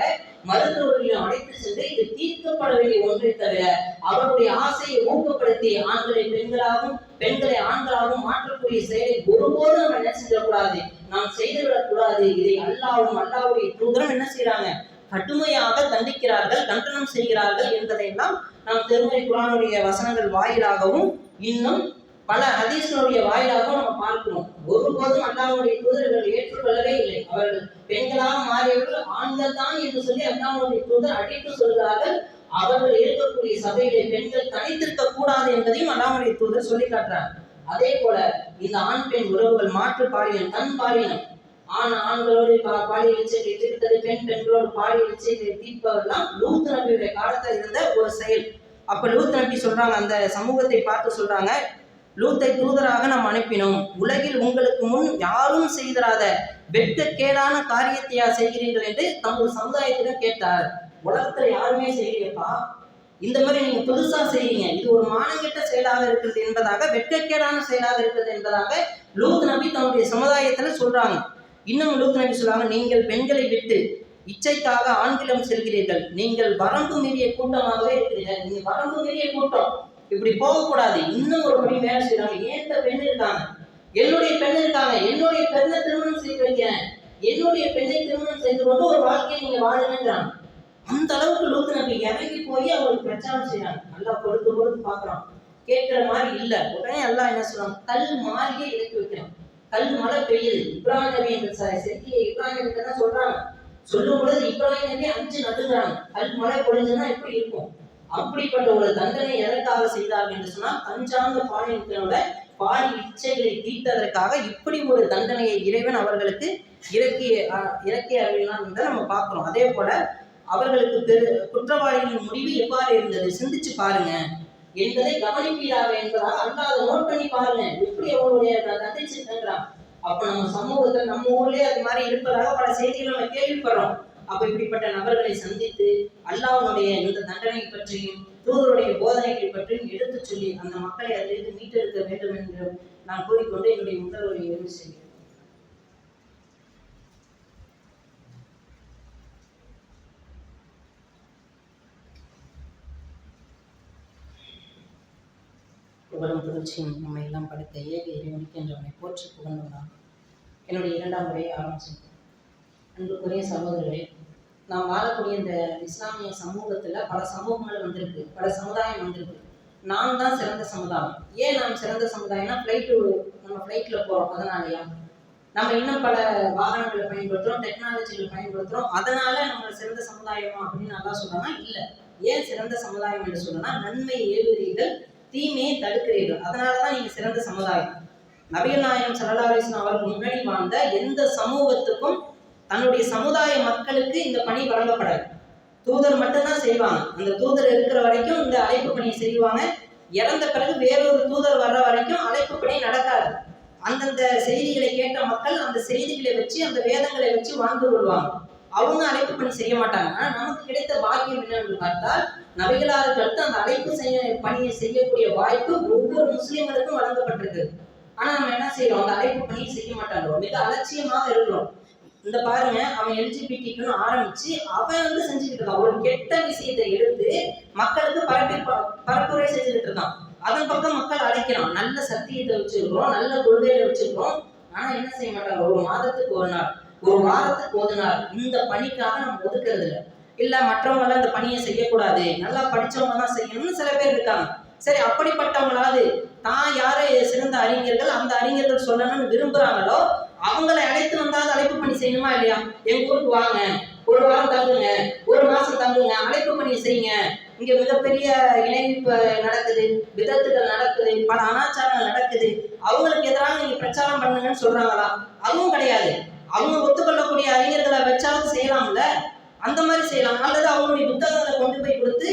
மருத்துவர்களையும் அழைத்து சென்று இது தீர்க்கப்பட வேண்டிய ஒன்றை தவிர அவருடைய ஆசையை ஊக்கப்படுத்தி ஆண்களை பெண்களாகவும் பெண்களை ஆண்களாகவும் மாற்றக்கூடிய செயலை ஒருபோதும் நம்ம என்ன செய்யக்கூடாது? நாம் செய்துவிடக் கூடாது இதை அல்லாவும் அல்லாவுடைய தூதரும் என்ன செய்யறாங்க கடுமையாக தண்டிக்கிறார்கள் கண்டனம் செய்கிறார்கள் என்பதையெல்லாம் நாம் திருமதி குரானுடைய வசனங்கள் வாயிலாகவும் இன்னும் பல ஹதீஸ்களுடைய வாயிலாகவும் நம்ம பார்க்கிறோம். ஒருபோதும் அல்லாவுடைய தூதர்கள் ஏற்றுக்கொள்ளவே இல்லை. அவர்கள் பெண்களாக மாறியவர்கள் ஆண்கள் தான் என்று சொல்லி அல்லாவுடைய தூதர் அடித்து சொல்கிறார்கள். அவர்கள் இருக்கக்கூடிய சபையிலே பெண்கள் தனித்திருக்க கூடாது என்பதையும் அல்லாவுடைய தூதர் சொல்லி காட்டுறார். அதே போல இந்த ஆண் பெண் உறவுகள் மாற்று பாலியல் தன் பாலியல். ஆண் ஆண்களோடு பாலியல் இச்சைகளை தீர்த்தது பெண் பெண்களோடு பாலியல் இச்சைகளை தீர்ப்பதெல்லாம் லூத் நபியுடைய காலத்தில் இருந்த ஒரு செயல். அப்ப லூத் நபி சொல்றாங்க அந்த சமூகத்தை பார்த்து சொல்றாங்க லூத்தை தூதராக நாம் அனுப்பினோம். உலகில் உங்களுக்கு முன் யாரும் செய்திராத வெட்கக்கேடான காரியத்தையா செய்கிறீர்கள்? என்று தமது சமுதாயத்திடம் கேட்டார். உலகத்துல யாருமே செய்யலையப்பா. இந்த மாதிரி நீங்க புதுசா செய்றீங்க. இது ஒரு மானங்கிட்ட செயலாக இருக்கிறது என்பதாக வெட்கக்கேடான செயலாக இருக்கிறது என்பதாக லூத் நபி தன்னுடைய சமுதாயத்துல சொல்றாங்க. இன்னும் லூத் நபி சொல்றாங்க நீங்கள் பெண்களை விட்டு இச்சைக்காக ஆண்களிடம் செல்கிறீர்கள். நீங்கள் வரம்பு மீறிய கூட்டமாகவே இருக்கிறீர்கள். நீங்க வரம்பு மீறிய கூட்டம். இப்படி போகக்கூடாது. இன்னும் ஒரு படி வேலை செய்கிறாங்க ஏன்ட்ட பெண் இருக்காங்க? என்னுடைய பெண் இருக்காங்க. என்னுடைய பெண்ணை திருமணம் செய்து வைக்கிறேன். என்னுடைய பெண்ணை திருமணம் செய்து கொண்டு ஒரு வாழ்க்கையை நீங்க வாழுங்கன்றாங்க. அந்த அளவுக்கு லூத்து நபி இறங்கி போய் அவருக்கு பிரச்சாரம் செய்யறாங்க நல்லா கொடுத்து கொடுத்து பார்க்கறான். கேட்கிற மாதிரி இல்ல. உடனே எல்லாம் என்ன சொல்றாங்க? கல் மாறியே இறக்கி வைக்கிறான். கல் மழை பெய்யுது. இப்ராஹிம் நபி என்ற ச- செய்தியை இப்ராஹிம் நபி தான் சொல்றாங்க. சொல்லும் பொழுது இப்ராஹிம் நபி அஞ்சு நடுங்கிறாங்க. கல் மழை பொழுதுன்னா எப்படி இருக்கும். அப்படிப்பட்ட ஒரு தண்டனை எதற்காக செய்தார்கள் என்று சொன்னால் தஞ்சாங்க பாலினத்தினோட பாலி இச்சைகளை தீர்த்ததற்காக இப்படி ஒரு தண்டனையை இறைவன் அவர்களுக்கு இறக்கி இறக்கிய இறக்கி அருளினான் நம்ம பார்க்கிறோம். அதே போல அவர்களுக்கு பெரு குற்றவாளிகளின் முடிவு எவ்வாறு இருந்தது? சிந்திச்சு பாருங்க. என்பதை கவனிப்பீராக என்பதால் அல்லாத நோட் பண்ணி பாருங்க. எப்படி அவங்களுடைய தந்திச்சிருக்கிறான் அப்ப நம்ம சமூகத்துல நம்ம ஊர்லயே அது மாதிரி இருப்பதாக பல செய்திகள் நம்ம கேள்விப்படுறோம். அப்ப இப்படிப்பட்ட நபர்களை சந்தித்து அல்லாவுடைய இந்த தண்டனை பற்றியும் தூதருடைய போதனைகள் பற்றியும் எடுத்துச் சொல்லி அந்த மக்களை அதிலிருந்து மீட்டெடுக்க வேண்டும் என்று நான் கூறிக்கொண்டு என்னுடைய முதல் ஒரு செய்கிறேன். புகழும் புகழ்ச்சியும் நம்மை எல்லாம் படைத்த ஏக இறைவனுக்கு என்றவனை அவனை போற்றி புகழ்ந்தான் என்னுடைய இரண்டாம் முறையை ஆரம்பிச்சேன் அன்புக்குரிய சகோதரர்களே நாம் வாழக்கூடிய இந்த இஸ்லாமிய சமூகத்துல பல சமூகங்கள் வந்திருக்கு பல சமுதாயம் வந்திருக்கு. நாம் தான் சிறந்த சமுதாயம். ஏன் நாம் சிறந்த சமுதாயம்னா ஃப்ளைட்டு நம்ம ஃப்ளைட்ல போறோம் அதனாலயா நம்ம இன்னும் பல வாகனங்களை பயன்படுத்துறோம் டெக்னாலஜிகளை பயன்படுத்துறோம். அதனால நம்ம சிறந்த சமுதாயமா அப்படின்னு நல்லா சொல்றாங்கன்னா இல்ல. ஏன் சிறந்த சமுதாயம் என்று சொல்லணும்னா நன்மை ஏவுகிறீர்கள் தீமையை தடுக்கிறீர்கள். அதனாலதான் நீங்கள் சிறந்த சமுதாயம். நபிகள் நாயகம் சல்லா அலிஸ்லாம் அவர்கள் முன்னாடி வாழ்ந்த எந்த சமூகத்துக்கும் தன்னுடைய சமுதாய மக்களுக்கு இந்த பணி வழங்கப்படாது. தூதர் மட்டும்தான் செய்வாங்க. அந்த தூதர் இருக்கிற வரைக்கும் இந்த அழைப்பு பணியை செய்வாங்க. இறந்த பிறகு வேறொரு தூதர் வர்ற வரைக்கும் அழைப்பு பணி நடக்காது. அந்தந்த செய்திகளை கேட்ட மக்கள் அந்த செய்திகளை வச்சு அந்த வேதங்களை வச்சு வாழ்ந்து கொள்வாங்க. அவங்க அழைப்பு பணி செய்ய மாட்டாங்க. நமக்கு கிடைத்த பாக்கியம் என்னன்னு பார்த்தால் நபிகளாருக்கு அடுத்து அந்த அழைப்பு செய்ய பணியை செய்யக்கூடிய வாய்ப்பு ஒவ்வொரு முஸ்லிம்களுக்கும் வழங்கப்பட்டிருக்கு. ஆனா நம்ம என்ன செய்யறோம்? அந்த அழைப்பு பணியை செய்ய மாட்டாங்க. மிக அலட்சியமாக இருக்கிறோம். இந்த பாருங்க அவன் எல்ஜிபிடிக்குன்னு ஆரம்பிச்சு அவன் வந்து செஞ்சுக்கிட்டு இருக்கான். ஒரு கெட்ட விஷயத்தை எடுத்து மக்களுக்கு பரப்பி பரப்புரை செஞ்சுக்கிட்டு இருக்கான். அதன் பக்கம் மக்கள் அழைக்கிறான். நல்ல சத்தியத்தை வச்சிருக்கிறோம் நல்ல கொள்கையை வச்சிருக்கிறோம். ஆனா என்ன செய்ய மாட்டாங்க? ஒரு மாதத்துக்கு ஒரு நாள். ஒரு வாரத்துக்கு ஒரு நாள். இந்த பணிக்காக நம்ம ஒதுக்குறது இல்லை. இல்ல மற்றவங்க எல்லாம் இந்த பணியை செய்யக்கூடாது. நல்லா படிச்சவங்க தான் செய்யணும்னு சில பேர் இருக்காங்க. சரி அப்படிப்பட்டவங்களாவது தான் யாரை சிறந்த அறிஞர்கள் அந்த அறிஞர்கள் சொல்லணும்னு விரும்புறாங்களோ அவங்களை அழைத்து வந்தால் அழைப்பு பணி செய்யணுமா இல்லையா? எங்க ஊருக்கு வாங்க. ஒரு வாரம் தங்குங்க. ஒரு மாசம் தங்குங்க. அழைப்பு பணி செய்யுங்க. இங்க மிகப்பெரிய இணைப்பு நடக்குது. விதத்துகள் நடக்குது. பல அனாச்சாரங்கள் நடக்குது. அவங்களுக்கு எதிராக நீங்க பிரச்சாரம் பண்ணுங்கன்னு சொல்றாங்களா? அதுவும் கிடையாது. அவங்க ஒத்துக்கொள்ளக்கூடிய அறிஞர்களை வச்சாலும் செய்யலாம்ல? அந்த மாதிரி செய்யலாம். அல்லது அவங்களுடைய புத்தகங்களை கொண்டு போய் கொடுத்து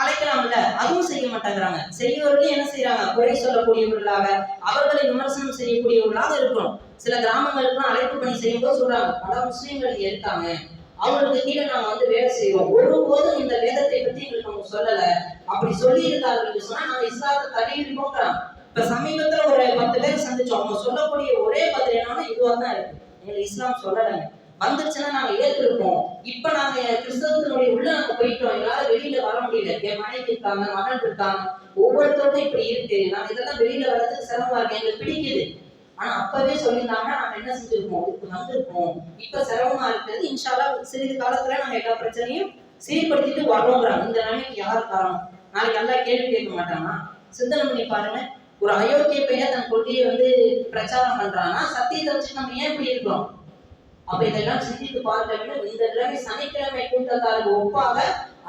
அழைக்கலாம்ல? அதுவும் செய்ய மாட்டேங்கிறாங்க. செய்யவர்களும் என்ன செய்யறாங்க குறை சொல்லக்கூடியவர்களாக அவர்களை விமர்சனம் செய்யக்கூடியவர்களாக இருக்கணும். சில கிராமங்களுக்குலாம் அழைப்பு பணி செய்யும்போது சொல்றாங்க பல முஸ்லீம்கள் இருக்காங்க. அவங்களுக்கு கீழே நாங்க வந்து வேலை செய்வோம். ஒருபோதும் இந்த வேதத்தை பத்தி எங்களுக்கு அவங்க சொல்லல. அப்படி சொல்லி இருந்தார்கள் சொன்னா நாங்க இஸ்லாத்தை தடையிருப்போங்கிறாங்க இப்ப சமீபத்துல ஒரு பத்து பேர் சந்திச்சோம். அவங்க சொல்லக்கூடிய ஒரே பதில் என்னன்னா இதுவா தான் இருக்கு. எங்களுக்கு இஸ்லாம் சொல்லலைங்க வந்துருச்சுன்னா நாங்க ஏற்றிருப்போம் இப்ப நாங்க கிறிஸ்தவத்தினுடைய உள்ள நாங்க போயிட்டோம். எங்களால வெளியில வர முடியல. என் மனைவி இருக்காங்க மகன் இருக்காங்க. ஒவ்வொருத்தருக்கும் இப்படி இருக்கு. நாங்க இதெல்லாம் வெளியில வர்றதுக்கு சிரமமா இருக்கு. எங்களுக்கு பிடிக்குது. ஆனா அப்பவே சொல்லியிருந்தாங்கன்னா நாங்க என்ன செஞ்சிருப்போம் இதுக்கு வந்திருப்போம் இப்ப சிரமமா இருக்கிறது. இன்ஷால்லா சிறிது காலத்துல நாங்க எல்லா பிரச்சனையும் சீர்படுத்திட்டு வரோங்கிறாங்க இந்த நிலைமைக்கு யார் காரணம்? நாளைக்கு நல்லா கேள்வி கேட்க மாட்டாங்கன்னா சிந்தனை பண்ணி பாருங்க. ஒரு அயோக்கிய பையன் தன் கொள்கையை வந்து பிரச்சாரம் பண்றான்னா சத்தியத்தை வச்சு நம்ம ஏன் இப்படி இருக்கோம்? அப்ப இதெல்லாம் சிந்தித்து பார்க்க வேண்டும் இந்த கிழமை சனிக்கிழமை கூட்டத்தாருக்கு ஒப்பாக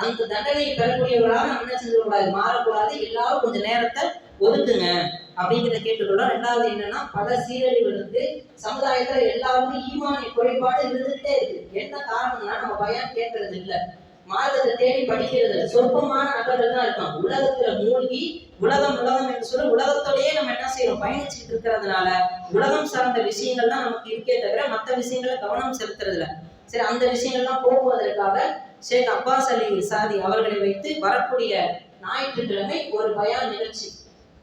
அந்த தண்டனையை பெறக்கூடியவர்களாக நம்ம என்ன செஞ்சிடக்கூடாது? மாறக்கூடாது. எல்லாரும் கொஞ்சம் நேரத்தை ஒதுக்குங்க. அப்படிங்கிறத கேட்டுக்கொள்ள ரெண்டாவது என்னன்னா பல சீரழிவுகள் இருக்கு சமுதாயத்துல எல்லாருக்கும் ஈமானிய குறைபாடு இருந்துகிட்டே இருக்கு. என்ன காரணம்னா நம்ம பயம் கேட்கறது இல்லை மார்க்கத்தை தேடி படிக்கிறது. சொற்பமான நபர்கள் தான் இருக்கான் உலகத்துல மூழ்கி உலகம் உலகம் என்று சொல்ல உலகத்தோடயே நம்ம என்ன செய்யறோம்? பயணிச்சுட்டு இருக்கிறதுனால உலகம் சார்ந்த விஷயங்கள் தான் நமக்கு இருக்கே தவிர மற்ற விஷயங்களை கவனம் செலுத்துறது இல்ல சரி அந்த விஷயங்கள்லாம் போகுவதற்காக ஷேக் அப்பாஸ் அலி சாதி அவர்களை வைத்து வரக்கூடிய ஞாயிற்றுக்கிழமை ஒரு பயான் நிகழ்ச்சி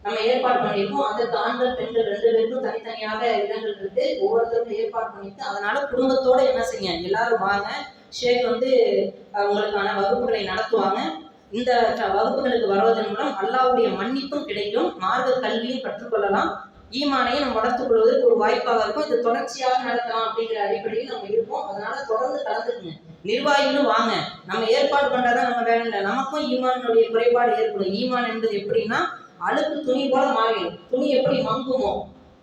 நம்ம ஏற்பாடு பண்ணியிருக்கோம். அதற்கு ஆண்கள் பெண்கள் ரெண்டு பேருக்கும் தனித்தனியாக இடங்கள் இருக்கு. ஒவ்வொருத்தருக்கும் ஏற்பாடு பண்ணிட்டு அதனால குடும்பத்தோட என்ன செய்ய எல்லாரும் வாங்க. ஷேக் வந்து அவங்களுக்கான வகுப்புகளை நடத்துவாங்க. இந்த வகுப்புகளுக்கு வருவதன் மூலம் அல்லாவுடைய மன்னிப்பும் கிடைக்கும். மார்க்க கல்வியும் கற்றுக்கொள்ளலாம் ஈமானையும் நம்ம வளர்த்துக் கொள்வதற்கு ஒரு வாய்ப்பாக இருக்கும். இது தொடர்ச்சியாக நடத்தலாம் அப்படிங்கிற அடிப்படையில் நம்ம இருப்போம். அதனால தொடர்ந்து கலந்துக்குங்க. நிர்வாகிகளும் வாங்க. நம்ம ஏற்பாடு பண்ணாதான் நம்ம வேலை இல்லை. நமக்கும் ஈமானுடைய குறைபாடு ஏற்படும். ஈமான் என்பது எப்படின்னா அழுக்கு துணி போல மாறிடும். துணி எப்படி மங்குமோ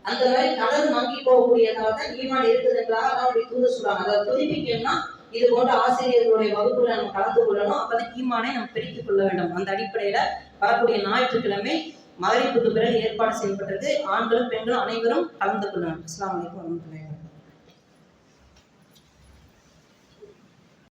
அந்த மாதிரி கலர் மங்கி போகக்கூடியதாக தான் ஈமான் இருக்குதுன்றதாக அவருடைய தூது சொல்றாங்க. அதை புதுப்பிக்கணும்னா இது போன்ற ஆசிரியர்களுடைய வகுப்புகளை நம்ம கலந்து கொள்ளணும். அப்பதான் ஈமானை நம்ம பெருக்கிக் கொள்ள வேண்டும். அந்த அடிப்படையில வரக்கூடிய ஞாயிற்றுக்கிழமை மகரிப்புக்கு பிறகு ஏற்பாடு செய்யப்பட்டது ஆண்களும் பெண்களும் அனைவரும் கலந்து கொள்ளணும். அஸ்லாம் அலைக்கும் வரமத்துல்லாஹி